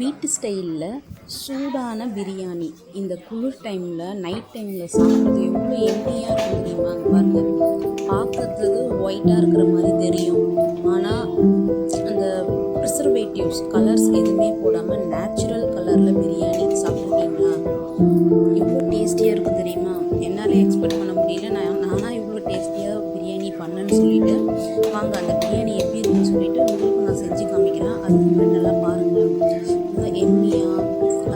வீட்டு ஸ்டைலில் சூடான பிரியாணி. இந்த குளிர் டைமில் நைட் டைமில் சாப்பிட்றது எவ்வளோ எம்மியாக இருக்கும் தெரியுமா? அங்கே பாருங்கள் பார்க்கறதுக்கு ஒயிட்டாக இருக்கிற மாதிரி தெரியும். ஆனால் அந்த ப்ரிசர்வேட்டிவ்ஸ் கலர்ஸ் எதுவுமே நல்லா பாருங்கள் எம்மியா எம்மியாக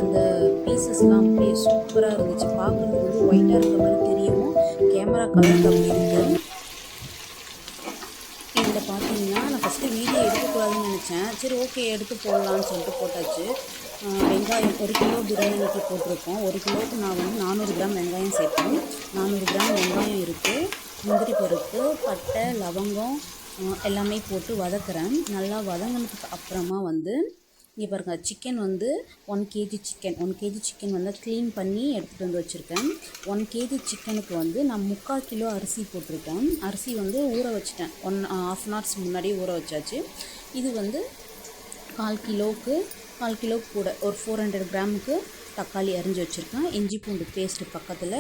அந்த பீசஸ்லாம் அப்படியே சூப்பராக இருந்துச்சு. பார்க்குறதுக்கு வந்து ஒயிட்டாக இருக்கிற மாதிரி தெரியும். கேமரா கலர் அப்படி இருக்குது இதில் பார்த்தீங்கன்னா நான் ஃபஸ்ட்டு வீடியோ எடுக்கக்கூடாதுன்னு நினச்சேன். சரி ஓகே எடுத்து போடலான்னு சொல்லிட்டு போட்டாச்சு. வெங்காயம் ஒரு கிலோ பிரியாணிக்கு போட்டிருக்கோம். ஒரு கிலோவுக்கு நான் வந்து நானூறு கிராம் வெங்காயம் சேர்ப்பேன். நானூறு கிராம் வெங்காயம் இருக்குது முந்திரி பருப்பு பட்டை லவங்கம் எல்லாமே போட்டு வதக்குறேன். நல்லா வதங்கினதுக்கு அப்புறமா வந்து இங்கே பாருங்கள் சிக்கன் வந்து one KG chicken one KG chicken வந்து க்ளீன் பண்ணி எடுத்துகிட்டு வந்து வச்சுருக்கேன். ஒன் கேஜி சிக்கனுக்கு வந்து நான் முக்கால் கிலோ அரிசி போட்டிருக்கேன். அரிசி வந்து ஊற வச்சுட்டேன். ஒன் ஆஃப் அன் ஹவர்ஸ் முன்னாடியே ஊற வச்சாச்சு. இது வந்து கால் கிலோவுக்கு கால் கிலோ கூட ஒரு ஃபோர் ஹண்ட்ரட் கிராமுக்கு தக்காளி அரிஞ்சு வச்சுருக்கேன். இஞ்சி பூண்டு பேஸ்ட்டு பக்கத்தில்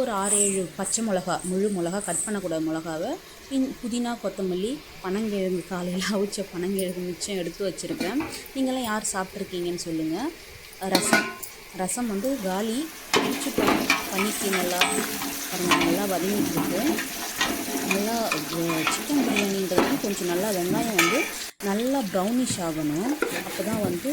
ஒரு ஆறு ஏழு பச்சை மிளகா முழு மிளகா கட் பண்ணக்கூடாத மிளகாவை. இன் புதினா கொத்தமல்லி பனங்கிழங்கு காலையில் அவிச்ச பனங்கிழங்கு மிச்சம் எடுத்து வச்சுருக்கேன். நீங்களாம் யார் சாப்பிட்ருக்கீங்கன்னு சொல்லுங்கள் ரசம். ரசம் வந்து காலி பிடிச்சி பண்ணிக்கு நல்லா. நல்லா வதங்கிட்டு இருக்கு. நல்லா சிக்கன் பிரியாணின்றது கொஞ்சம் நல்லா வெங்காயம் வந்து நல்லா ப்ரௌனிஷ் ஆகணும். அப்போ தான் வந்து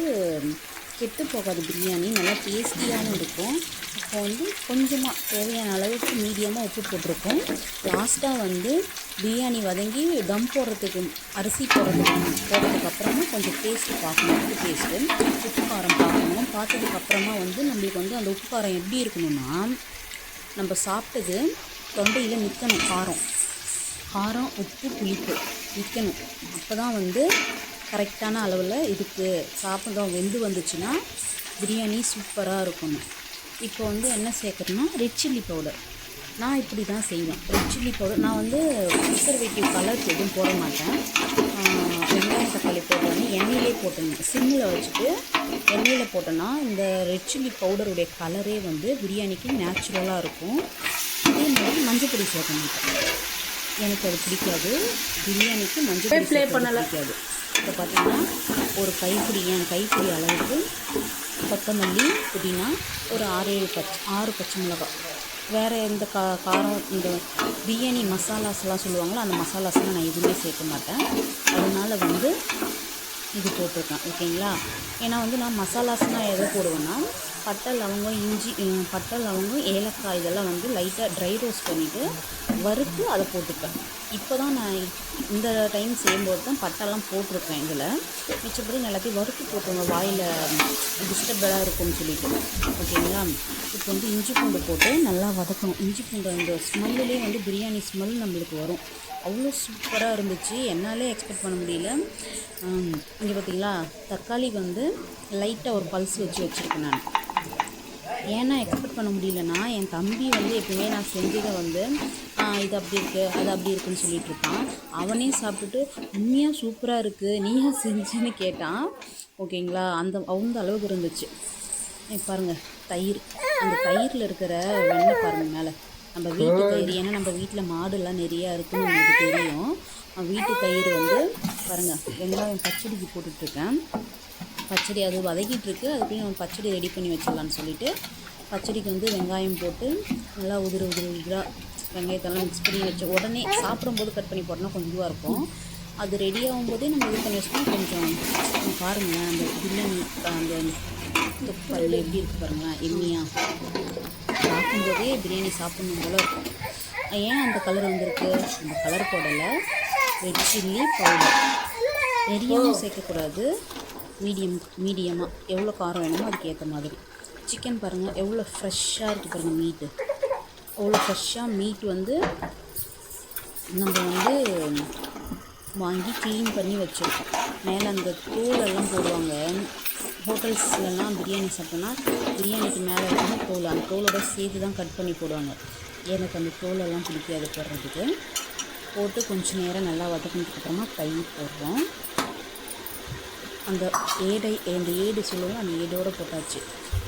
கெட்டு போகாது பிரியாணி. நல்லா டேஸ்டியாகவும் இருக்கும். அப்போ வந்து கொஞ்சமாக தேவையான அளவுக்கு மீடியமாக உப்பு போட்டிருக்கோம். லாஸ்ட்டாக வந்து பிரியாணி வதங்கி தம் போடுறதுக்கு அரிசி போடுறதுக்கு போடுறதுக்கப்புறமா கொஞ்சம் டேஸ்ட்டு பார்க்கணும். உப்பு டேஸ்ட்டு உப்பு காரம் பார்க்கணும். பார்த்ததுக்கப்புறமா வந்து நம்மளுக்கு வந்து அந்த உப்பு காரம் எப்படி இருக்கணும்னா நம்ம சாப்பிட்டது தொண்டையில் நிற்கணும் காரம். காரம் உப்பு புளிப்பு. விற்கணும் அப்போ தான் வந்து கரெக்டான அளவில் இருக்குது சாப்பிட்றோம் வெந்து வந்துச்சுன்னா பிரியாணி சூப்பராக இருக்கணும் இப்போ வந்து என்ன சேர்க்குறேன்னா ரெட் சில்லி பவுடர் நான் இப்படி தான் செய்வேன். ரெட் சில்லி பவுடர் நான் வந்து ப்ரிசர்வேட்டிவ் கலர்ஸ் எதுவும் போட மாட்டேன். வெங்காயம் தக்காளி போட்டோன்னே எண்ணெயிலே போட்டுருந்தேன் சிம்மில் வச்சுட்டு எண்ணெயில் போட்டோன்னா இந்த ரெட் சில்லி பவுடருடைய கலரே வந்து பிரியாணிக்கு நேச்சுரலாக இருக்கும். அதே மாதிரி மஞ்சள் பொடி சேர்க்க மாட்டேன். எனக்கு அது பிடிக்காது. பிரியாணிக்கு மஞ்சள் பொடி சேர்க்கறது பிடிக்காது. இப்போ பார்த்தீங்கன்னா ஒரு கைப்பிடி என் கைப்பிடி அளவுக்கு கொத்தமல்லி புதினா ஒரு ஆறு ஏழு பச்சை ஆறு பச்சை மிளகாய். வேறு எந்த கா காரம் இந்த பிரியாணி மசாலாஸ்லாம் சொல்லுவாங்களோ அந்த மசாலாஸ்லாம் நான் எதுவுமே சேர்க்க மாட்டேன். அதனால வந்து இது போட்டிருக்கேன் ஓகேங்களா? ஏன்னா வந்து நான் மசாலாஸ்னால் எதை போடுவேன்னா பட்டை லவங்கம் இஞ்சி பட்டை லவங்கம் ஏலக்காய் இதெல்லாம் வந்து லைட்டாக ட்ரை ரோஸ்ட் பண்ணிவிட்டு வறுத்து அதை போட்டுப்பேன். இப்போ தான் நான் இந்த டைம் செய்யும்போது தான் பட்டைலாம் போட்டிருப்பேன் இதில். மிச்சப்படி எல்லாத்தையும் வறுத்து போட்டுருங்க வாயில் டிஸ்டர்படாக இருக்கும்னு சொல்லிட்டு. ஓகேங்களா? இப்போ வந்து இஞ்சி பூண்டு போட்டு நல்லா வதக்கணும். இஞ்சி பூண்டு அந்த ஸ்மெல்லுலேயே வந்து பிரியாணி ஸ்மெல் நம்மளுக்கு வரும். அவ்வளோ சூப்பராக இருந்துச்சு. என்னாலே எக்ஸ்பெக்ட் பண்ண முடியல. இங்கே பார்த்தீங்களா தக்காளி வந்து லைட்டாக ஒரு பல்ஸ் வச்சு வச்சுருக்கேன் நான். ஏன்னா எக்ஸ்பெக்ட் பண்ண முடியலன்னா என் தம்பி வந்து எப்பவுமே நான் செஞ்சதை வந்து இது அப்படி இருக்குது அது அப்படி இருக்குன்னு சொல்லிட்டு இருப்பான். அவனே சாப்பிட்டுட்டு உண்மையாக சூப்பராக இருக்குது நீயா செஞ்சேன்னு கேட்டான். ஓகேங்களா? அந்த அந்த அளவுக்கு இருந்துச்சு. பாருங்கள் தயிர். அந்த தயிரில் இருக்கிற வெண்ணெய் பாருங்கள் மேலே. நம்ம வீட்டு தயிர் ஏன்னா நம்ம வீட்டில் மாடுலாம் நிறையா இருக்குன்னு உங்களுக்கு தெரியும். வீட்டு தயிர் வந்து பாருங்கள் வெங்காயம் பச்சடிக்கு போட்டுட்ருக்கேன் பச்சடி அது வதக்கிட்டு இருக்கு அதுக்குள்ளேயும் நம்ம பச்சடி ரெடி பண்ணி வச்சிடலான்னு சொல்லிட்டு பச்சடிக்கு வந்து வெங்காயம் போட்டு நல்லா உதிர உதிர உதிராக வெங்காயத்தெல்லாம் மிக்ஸ் பண்ணி வச்சு உடனே சாப்பிடும்போது கட் பண்ணி போட்டோம்னா கொஞ்சம் இதுவாக இருக்கும். அது ரெடி ஆகும்போதே நம்ம இது பண்ணி வச்சோம்னா கொஞ்சம் பாருங்களேன் அந்த பிரியாணி அந்த தொப்பல் எப்படி இருக்கு பாருங்களேன் எம்மியாக பார்க்கும்போதே பிரியாணி சாப்பிடணும் போல இருக்கும். ஏன் அந்த கலர் வந்திருக்கு? அந்த கலர் போடலை. ரெட் சில்லி பவுடர் நிறையவும் சேர்க்கக்கூடாது. மீடியம் மீடியமாக எவ்வளோ காரம் வேணுமோ அதுக்கு ஏற்ற மாதிரி. சிக்கன் பாருங்கள் எவ்வளோ ஃப்ரெஷ்ஷாக இருக்குது பாருங்கள் மீட்டு அவ்வளோ ஃப்ரெஷ்ஷாக மீட் வந்து நம்ம வந்து வாங்கி க்ளீன் பண்ணி வச்சுருக்கோம். மேலே அந்த தோலெல்லாம் போடுவாங்க. ஹோட்டல்ஸ்லலாம் பிரியாணி சாப்பிட்டோன்னா பிரியாணிக்கு மேலே வந்து தோல் அந்த தோலோட சேர்த்து தான் கட் பண்ணி போடுவாங்க. எனக்கு அந்த தோலெல்லாம் பிடிக்காது போடுறதுக்கு. போட்டு கொஞ்சம் நேரம் நல்லா வதக்கினதுக்கப்புறமா தயிர் போடுறோம். அந்த ஏடை அந்த ஏடு சொல்லுவோம் அந்த ஏடோடு போட்டாச்சு.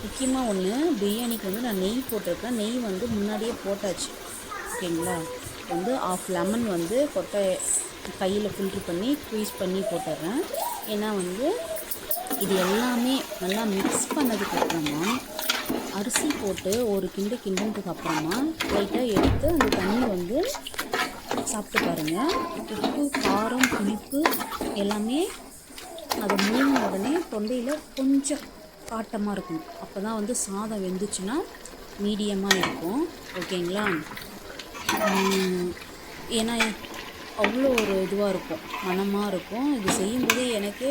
முக்கியமாக ஒன்று பிரியாணிக்கு வந்து நான் நெய் போட்டிருக்கேன். நெய் வந்து முன்னாடியே போட்டாச்சு. ஓகேங்களா? வந்து ஆஃப் லெமன் வந்து கொட்டை கையில் ஃபில்ட்ரு பண்ணி ஸ்குவீஸ் பண்ணி போட்டுடுறேன் ஏன்னா வந்து இது எல்லாமே நல்லா மிக்ஸ் பண்ணதுக்கு அப்புறமா அரிசி போட்டு ஒரு கிண்டு கிண்டினதுக்கு அப்புறமா லைட்டாக எடுத்து அந்த தண்ணி வந்து சாப்பிட்டு பாருங்கள் உப்பு காரம் புளிப்பு எல்லாமே அதை மூணு உடனே தொண்டையில் கொஞ்சம் காட்டமாக இருக்கும். அப்போ தான் வந்து சாதம் வெந்துச்சுன்னா மீடியமாக இருக்கும். ஓகேங்களா? ஏன்னா அவ்வளோ ஒரு இதுவாக இருக்கும். மனமாக இருக்கும். இது செய்யும்போதே எனக்கு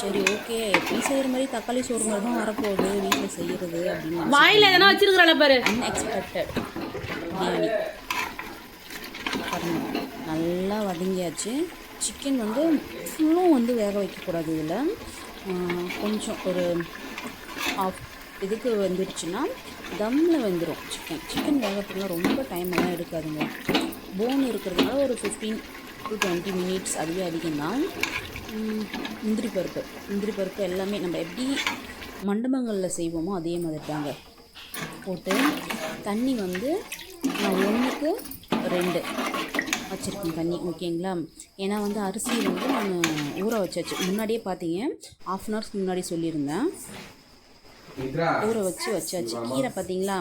சரி ஓகே. எப்படி செய்கிற மாதிரி தக்காளி சோறு மாதிரி தான் வரப்போகுது. வீட்டில் செய்கிறது அப்படின்னு வாயில எதனா வச்சிருக்கிறாள் பாரு. அன்எக்ஸ்பெக்டட் பிரியாணி. நல்லா வதங்கியாச்சு. சிக்கன் வந்து ஃபுல்லும் வந்து வேக வைக்கக்கூடாது இதில். கொஞ்சம் ஒரு ஆஃப் இதுக்கு வந்துடுச்சுன்னா தம்மில் வெந்துடும் சிக்கன் சிக்கன் வேகத்துக்குலாம் ரொம்ப டைம் எல்லாம் எடுக்காதுங்க. போன் இருக்கிறதுனால ஒரு ஃபிஃப்டீன் டு டுவெண்ட்டி மினிட்ஸ் அதுவே அதிகம்தான் முந்திரி பருப்பு. முந்திரி பருப்பு எல்லாமே நம்ம எப்படி மண்டபங்களில் செய்வோமோ அதே மாதிரி தாங்க போட்டு தண்ணி வந்து நான் ஒன்றுக்கு ரெண்டு. வச்சுருக்கேன் தண்ணி ஓகேங்களா? ஏன்னா வந்து அரிசி வந்து நான் ஊற வச்சாச்சு. முன்னாடியே பார்த்தீங்க ஆஃப் அன் ஹவர்ஸ்க்கு முன்னாடி சொல்லியிருந்தேன். ஊற வச்சு வச்சாச்சு. கீரை பார்த்தீங்களா?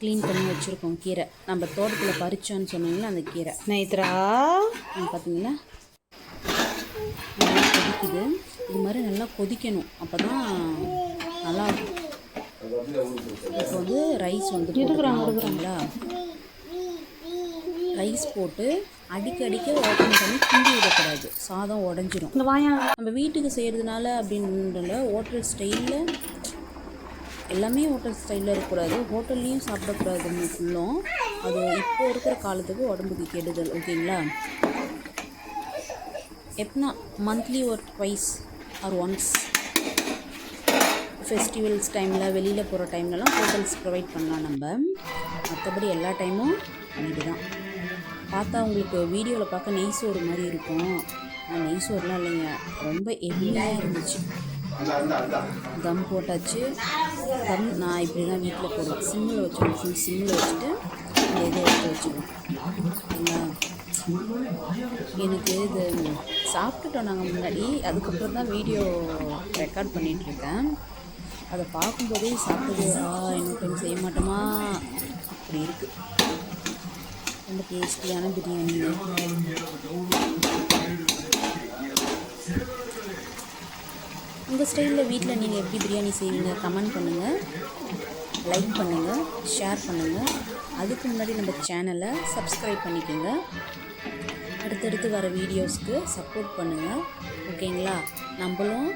க்ளீன் பண்ணி வச்சுருக்கோம் கீரை. நம்ம தோட்டத்தில் பறிச்சோன்னு சொன்னீங்களா அந்த கீரை? நைத்ரா? பார்த்தீங்களா? நல்லா கொதிக்குது. இது மாதிரி நல்லா கொதிக்கணும். அப்போ தான் நல்லா இருக்கும் இப்போ வந்து ரைஸ் வந்து ஓகேங்களா? ரைஸ் போட்டு அடிக்க அடிக்க ஓப்பன் பண்ணி கிண்டி விடக்கூடாது. சாதம் உடஞ்சிரும். இந்த வாயா நம்ம வீட்டுக்கு செய்கிறதுனால அப்படின்றல ஹோட்டல் ஸ்டைலில் எல்லாமே ஹோட்டல் ஸ்டைலில் இருக்கக்கூடாது. ஹோட்டல்லையும் சாப்பிடக்கூடாது ஃபுல்லும் அது இப்போ இருக்கிற காலத்துக்கு உடம்புக்கு கெடுதல் ஓகேங்களா? எப்பனா மந்த்லி ஒரு ட்வைஸ் ஆர் ஒன்ஸ் ஃபெஸ்டிவல்ஸ் டைமில் வெளியில் போகிற டைம்லலாம் ஹோட்டல்ஸ் ப்ரொவைட் பண்ணலாம் நம்ம. மற்றபடி எல்லா டைமும் வீடு தான் பார்த்தா உங்களுக்கு வீடியோவில் பார்க்க நெய் சோறு மாதிரி இருக்கும். நெய் சோறுலாம் இல்லைங்க. ரொம்ப எளிமையாக இருந்துச்சு. தம் போட்டாச்சு. தம் நான் இப்படி தான் வீட்டில் போடுவேன். சிம்மில் வச்சுக்கணும் ஃபுல் சிம்மில் வச்சுட்டு இந்த இதை எடுத்து வச்சுக்கணும் சரிங்களா? எனக்கு இது சாப்பிட்டுட்டோம் நாங்கள் முன்னாடி. அதுக்கப்புறம் தான் வீடியோ ரெக்கார்ட் பண்ணிகிட்ருக்கேன் அதை பார்க்கும்போதே சாப்பிட்டது ஆ இன்னும் கொஞ்சம் செய்ய மாட்டோமா? அப்படி இருக்குது ரொம்ப டேஸ்டியான பிரியாணி. உங்கள் ஸ்டைலில் வீட்டில் நீங்கள் எப்படி பிரியாணி செய்வீங்க? கமெண்ட் பண்ணுங்கள் லைக் பண்ணுங்கள் ஷேர் பண்ணுங்கள் அதுக்கு முன்னாடி நம்ம சேனலை சப்ஸ்கிரைப் பண்ணிக்கோங்க. அடுத்தடுத்து வர வீடியோஸ்க்கு சப்போர்ட் பண்ணுங்கள் ஓகேங்களா நம்மளும்